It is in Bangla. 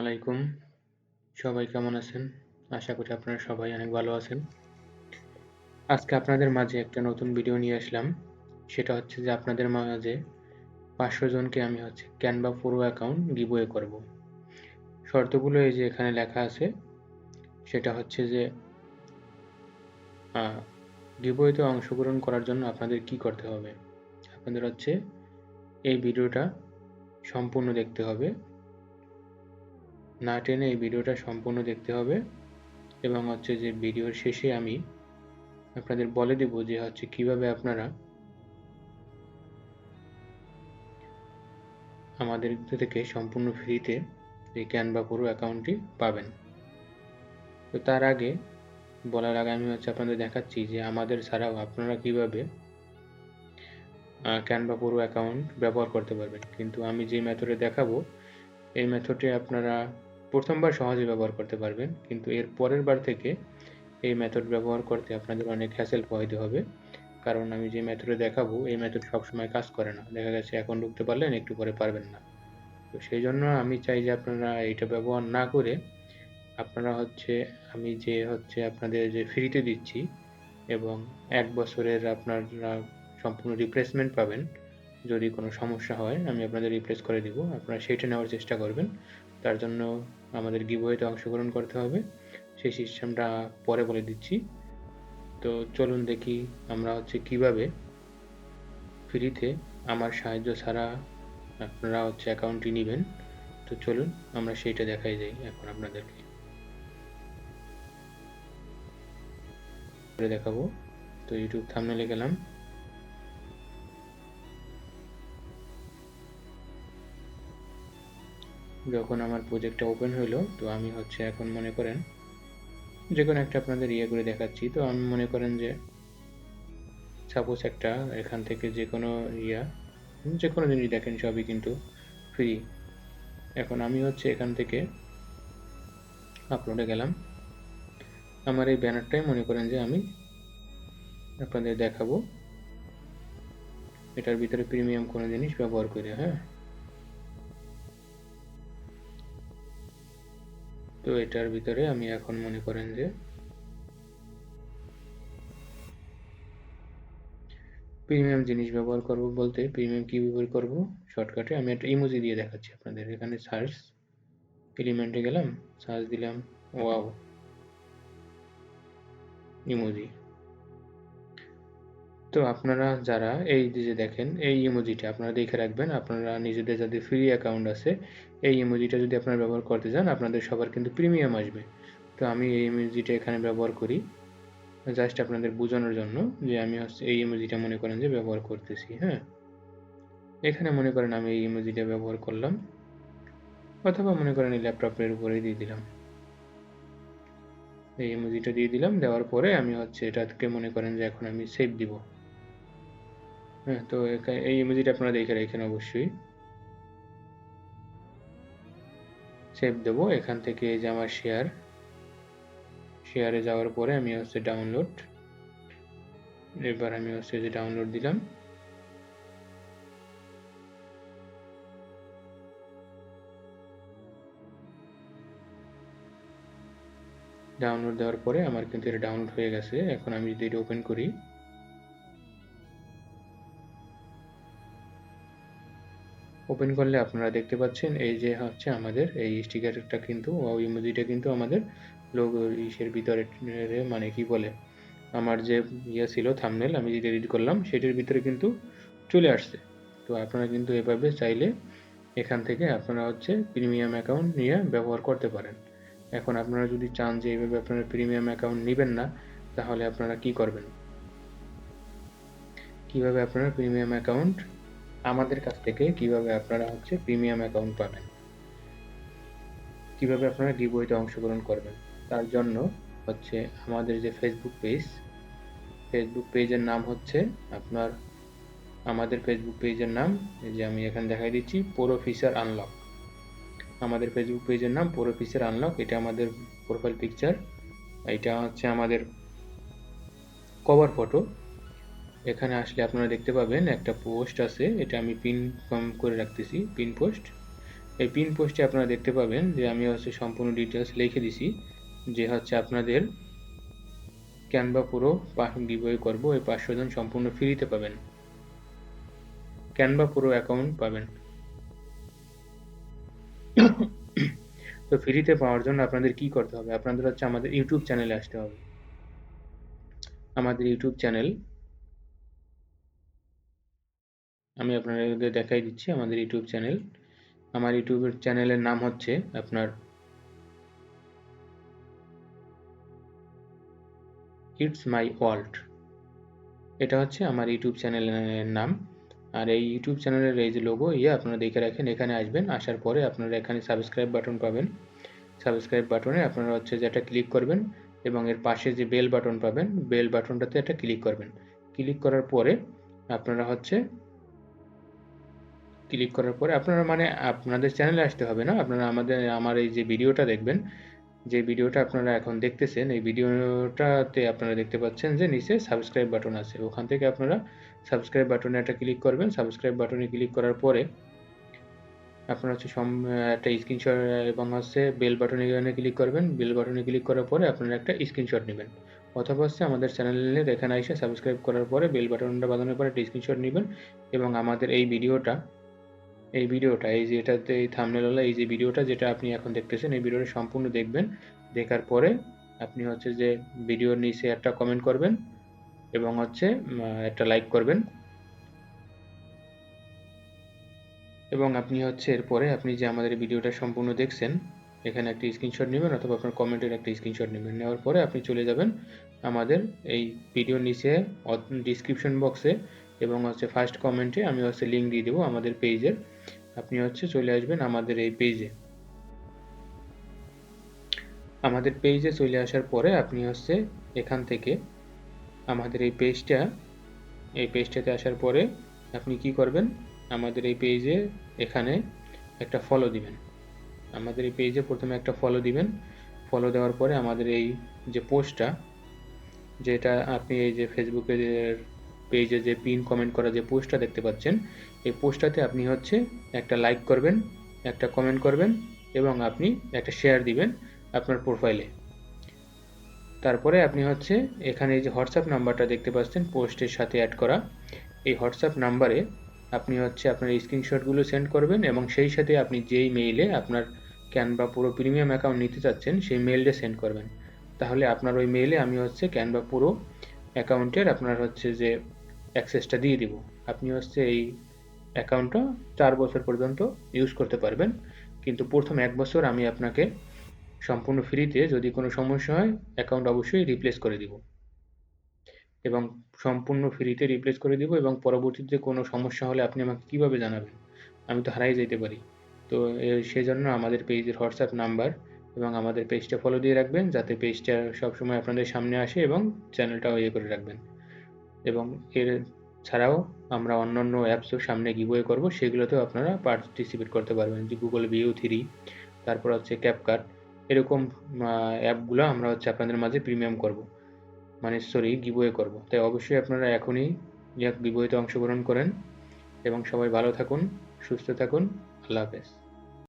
আলাইকুম। সবাই কেমন আছেন? আশা করি আপনারা সবাই অনেক ভালো আছেন। আজকে আপনাদের মাঝে একটা নতুন ভিডিও নিয়ে আসলাম। সেটা হচ্ছে যে আপনাদের মাঝে পাঁচশো জনকে আমি হচ্ছে ক্যানভা পুরো অ্যাকাউন্ট গিভওয়ে করব। শর্তগুলো এই যে এখানে লেখা আছে, সেটা হচ্ছে যে গিভওয়েতে অংশগ্রহণ করার জন্য আপনাদের কি করতে হবে? আপনাদের হচ্ছে এই ভিডিওটা সম্পূর্ণ দেখতে হবে। না টেনে এই ভিডিওটা সম্পূর্ণ দেখতে হবে। এবং হচ্ছে যে ভিডিওর শেষে আমি আপনাদের বলে দেব যে হচ্ছে কীভাবে আপনারা আমাদের থেকে সম্পূর্ণ ফ্রিতে এই ক্যানভা পুরো অ্যাকাউন্টটি পাবেন। তো তার আগে বলার আগে আমি হচ্ছে আপনাদের দেখাচ্ছি যে আমাদের ছাড়াও আপনারা কীভাবে ক্যানভা পুরো অ্যাকাউন্ট ব্যবহার করতে পারবেন। কিন্তু আমি যে মেথডে দেখাবো, এই মেথডে আপনারা প্রথমবার সহজে ব্যবহার করতে পারবেন, কিন্তু এর পরের বার থেকে এই মেথড ব্যবহার করতে আপনাদের অনেক হ্যাসেল পোহাইতে হবে। কারণ আমি যে মেথডে দেখাবো, এই মেথড সবসময় কাজ করে না। দেখা গেছে এখন ঢুকতে পারলেন, একটু পরে পারবেন না। তো সেই জন্য আমি চাই যে আপনারা এটা ব্যবহার না করে আপনারা হচ্ছে, আমি যে হচ্ছে আপনাদের যে ফ্রিতে দিচ্ছি এবং এক বছরের আপনারা সম্পূর্ণ রিপ্লেসমেন্ট পাবেন, যদি কোনো সমস্যা হয়, আমি আপনাদের রিপ্লেস করে দিব। আপনারা সেটা নেওয়ার চেষ্টা করবেন। তার জন্য আমাদের গিভওয়েতে অংশগ্রহণ করতে হবে। সেই সিস্টেমটা পরে বলে দিচ্ছি। তো চলুন দেখি আমরা হচ্ছে কীভাবে ফ্রিতে আমার সাহায্য ছাড়া আপনারা হচ্ছে অ্যাকাউন্টটি নেবেন। তো চলুন আমরা সেইটা দেখাই যাই এখন আপনাদেরকে। দেখাবো। তো ইউটিউব থামনেলে গেলাম। যখন আমার প্রজেক্টটা ওপেন হইল, তো আমি হচ্ছে এখন মনে করেন যে কোনো একটা আপনাদের ইয়ে করে দেখাচ্ছি। তো আমি মনে করেন যে সাপোজ একটা এখান থেকে যে কোনো ইয়া যে কোনো জিনিস দেখেন সবই কিন্তু ফ্রি এখন আমি হচ্ছে এখান থেকে আপলোডে গেলাম। আমার এই ব্যানারটাই মনে করেন যে আমি আপনাদের দেখাবো। এটার ভিতরে প্রিমিয়াম কোনো জিনিস ব্যবহার করে হ্যাঁ? তো এটার ভিতরে আমি এখন মনে করেন যে প্রিমিয়াম জিনিস ব্যবহার করব বলতে প্রিমিয়াম কি ব্যবহার করব? শর্টকাটে আমি একটা ইমোজি দিয়ে দেখাচ্ছি আপনাদের। এখানে সার্চ এলিমেন্টে গেলাম সার্চ দিলাম ওয়াও ইমোজি তো আপনারা যারা এই যে দেখেন, এই ইমোজিটা আপনারা দেখে রাখবেন। আপনারা নিজেদের যাদের ফ্রি অ্যাকাউন্ট আছে, এই ইমোজিটা যদি আপনারা ব্যবহার করতে চান, আপনাদের সবার কিন্তু প্রিমিয়াম আসবে। তো আমি এই ইমোজিটা এখানে ব্যবহার করি। জাস্ট আপনাদের বোঝানোর জন্য যে, আমি হচ্ছে এই ইমোজিটা মনে করেন যে, ব্যবহার করতেছি হ্যাঁ? এখানে মনে করেন আমি এই ইমোজিটা ব্যবহার করলাম। অথবা মনে করেন এই ল্যাপটপের উপরে দিয়ে দিলাম। এই ইমোজিটা দিয়ে দিলাম। দেওয়ার পরে আমি হচ্ছে এটাকে মনে করেন যে, এখন আমি সেভ দিব। হ্যাঁ তো এই ইমোজিটা আপনারা দেখে রাখেন অবশ্যই। সেভ দেব। এখান থেকে যে আমার শেয়ার শেয়ারে যাওয়ার পরে আমি হচ্ছে ডাউনলোড এবার আমি হচ্ছে যে ডাউনলোড দিলাম। ডাউনলোড দেওয়ার পরে আমার কিন্তু এটা ডাউনলোড হয়ে গেছে। এখন আমি যদি এটা ওপেন করি ওপেন করলে আপনারা দেখতে পাচ্ছেন, এই যে হচ্ছে আমাদের, এই স্টিকারটা কিন্তু ইমোজিটা কিন্তু আমাদের লোগো ইসের ভিতরে মানে কি বলে, আমার যে ইয়ে ছিল থামনেল আমি যেটা এডিট করলাম, সেটির ভিতরে কিন্তু চলে আসছে। তো আপনারা কিন্তু এভাবে চাইলে এখান থেকে আপনারা হচ্ছে প্রিমিয়াম অ্যাকাউন্ট নিয়ে ব্যবহার করতে পারেন। এখন আপনারা যদি চান যে এইভাবে আপনারা প্রিমিয়াম অ্যাকাউন্ট নেবেন না, তাহলে আপনারা কি করবেন? কীভাবে আপনারা প্রিমিয়াম অ্যাকাউন্ট আমাদের কাছ থেকে কীভাবে আপনারা হচ্ছে প্রিমিয়াম অ্যাকাউন্ট পাবেন? কীভাবে আপনারা গিভওয়েতে অংশগ্রহণ করবেন? তার জন্য হচ্ছে আমাদের যে ফেসবুক পেজ ফেসবুক পেজের নাম হচ্ছে আপনার, আমাদের ফেসবুক পেজের নাম যে আমি এখানে দেখাই দিচ্ছি পোরো ফিচার আনলক আমাদের ফেসবুক পেজের নাম পোরো ফিচার আনলক এটা আমাদের প্রোফাইল পিকচার এটা হচ্ছে আমাদের কভার ফটো এখানে আসলে আপনারা দেখতে পাবেন একটা পোস্ট আছে, এটা আমি পিন কম করে রাখতেছি, পিন পোস্ট। এই পিন পোস্টে আপনারা দেখতে পাবেন যে আমি হচ্ছে সম্পূর্ণ ডিটেলস লিখে দিছি, যে হচ্ছে আপনাদের ক্যানভা পুরো গিভওয়ে করব, এই পাঁচশো জন সম্পূর্ণ ফ্রিতে পাবেন। ক্যানভা পুরো অ্যাকাউন্ট পাবেন। তো ফ্রিতে পাওয়ার জন্য আপনাদের কি করতে হবে? আপনাদের হচ্ছে আমাদের ইউটিউব চ্যানেলে আসতে হবে। আমাদের ইউটিউব চ্যানেল আমি আপনাদের দেখাই দিচ্ছি আমাদের ইউটিউব চ্যানেল। আমার ইউটিউবের চ্যানেলের নাম হচ্ছে আপনার ইটস মাই ওয়ার্ল্ড এটা হচ্ছে আমার ইউটিউব চ্যানেলের নাম। আর এই ইউটিউব চ্যানেলের এই যে লোগো ইয়ে আপনারা দেখে রাখেন, এখানে আসবেন, আসার পরে আপনারা এখানে সাবস্ক্রাইব বাটন পাবেন। সাবস্ক্রাইব বাটনে আপনারা হচ্ছে যেটা ক্লিক করবেন এবং এর পাশে যে বেল বাটন পাবেন বেল বাটনটাতে একটা ক্লিক করবেন। ক্লিক করার পরে আপনারা হচ্ছে ক্লিক করার পরে আপনারা মানে আপনাদের চ্যানেলে আসতে হবে না? আপনারা আমাদের, আমার এই যে ভিডিওটা দেখবেন, যে ভিডিওটা আপনারা এখন দেখতেছেন, এই ভিডিওটাতে আপনারা দেখতে পাচ্ছেন যে নিচে সাবস্ক্রাইব বাটন আছে। ওখান থেকে আপনারা সাবস্ক্রাইব বাটনে একটা ক্লিক করবেন। সাবস্ক্রাইব বাটনে ক্লিক করার পরে আপনার হচ্ছে সম, একটা স্ক্রিনশট এবং হচ্ছে বেল বাটনে এখানে ক্লিক করবেন। বেল বাটনে ক্লিক করার পরে আপনারা একটা স্ক্রিনশট নেবেন। অথবা হচ্ছে আমাদের চ্যানেলের এখানে এসে সাবস্ক্রাইব করার পরে বেল বাটনটা বাজানোর পরে একটা স্ক্রিনশট নেবেন এবং আমাদের এই ভিডিওটা এই ভিডিওটা, এই যে এটাতে এই থামনেলওয়ালা এই যে ভিডিওটা যেটা আপনি এখন দেখতেছেন, এই ভিডিওটা সম্পূর্ণ দেখবেন। দেখার পরে আপনি হচ্ছে যে ভিডিওর নিচে একটা কমেন্ট করবেন এবং হচ্ছে একটা লাইক করবেন। এবং আপনি হচ্ছে এরপরে আপনি যে আমাদের ভিডিওটা সম্পূর্ণ দেখছেন, এখানে একটা স্ক্রিনশট নেবেন অথবা আপনার কমেন্টের একটা স্ক্রিনশট নেবেন। নেওয়ার পরে আপনি চলে যাবেন আমাদের এই ভিডিওর নিচে ডিসক্রিপশন বক্সে এবং হচ্ছে ফার্স্ট কমেন্টে আমি হচ্ছে লিঙ্ক দিয়ে দেবো আমাদের পেজের আপনি হচ্ছে চলে আসবেন আমাদের এই পেজে আমাদের পেজে চলে আসার পরে আপনি হচ্ছে এখান থেকে আমাদের এই পেজটা এই পেজটাতে আসার পরে আপনি কি করবেন? আমাদের এই পেজে এখানে একটা ফলো দিবেন। আমাদের এই পেজে প্রথমে একটা ফলো দিবেন। ফলো দেওয়ার পরে আমাদের এই যে পোস্টটা যেটা আপনি এই যে ফেসবুকে পেজে যে পিন কমেন্ট করা যে পোস্টটা দেখতে পাচ্ছেন, এই পোস্টটাতে আপনি হচ্ছে একটা লাইক করবেন, একটা কমেন্ট করবেন এবং আপনি একটা শেয়ার দিবেন আপনার প্রোফাইলে তারপরে আপনি হচ্ছে এখানে এই যে হোয়াটসঅ্যাপ নাম্বারটা দেখতে পাচ্ছেন পোস্টের সাথে অ্যাড করা। এই হোয়াটসঅ্যাপ নাম্বারে আপনি হচ্ছে আপনার স্ক্রিনশটগুলো সেন্ড করবেন এবং সেই সাথে আপনি যেই মেইলে আপনার ক্যানভা পুরো প্রিমিয়াম অ্যাকাউন্ট নিতে চাচ্ছেন, সেই মেইলটা সেন্ড করবেন। তাহলে আপনার ওই মেইলে আমি হচ্ছে ক্যানভা পুরো অ্যাকাউন্টের আপনার হচ্ছে যে অ্যাক্সেসটা দিয়ে দিব। আপনি হচ্ছে এই অ্যাকাউন্টটা চার বছর পর্যন্ত ইউজ করতে পারবেন। কিন্তু প্রথম এক বছর আমি আপনাকে সম্পূর্ণ ফ্রিতে যদি কোনো সমস্যা হয় অ্যাকাউন্ট অবশ্যই রিপ্লেস করে দিব। এবং সম্পূর্ণ ফ্রিতে রিপ্লেস করে দিব এবং পরবর্তীতে কোনো সমস্যা হলে আপনি আমাকে কীভাবে জানাবেন? আমি তো হারাই যেতে পারি। তো সেজন্য আমাদের পেজের হোয়াটসঅ্যাপ নাম্বার এবং আমাদের পেজটা ফলো দিয়ে রাখবেন, যাতে পেজটা সবসময় আপনাদের সামনে আসে এবং চ্যানেলটাও ইয়ে করে রাখবেন। এবং এর ছাড়াও আমরা অন্যান্য অ্যাপসও সামনে গিভওয়ে করব, সেগুলোতেও আপনারা পার্টিসিপেট করতে পারবেন। যে গুগল ভিউ থ্রি তারপর হচ্ছে ক্যাপকাট এরকম অ্যাপগুলো আমরা হচ্ছে আপনাদের মাঝে প্রিমিয়াম করব। মানে সরি গিভওয়ে করব। তাই অবশ্যই আপনারা এখনই গিভওয়েতে অংশগ্রহণ করেন। এবং সবাই ভালো থাকুন, সুস্থ থাকুন। আল্লাহ হাফেজ।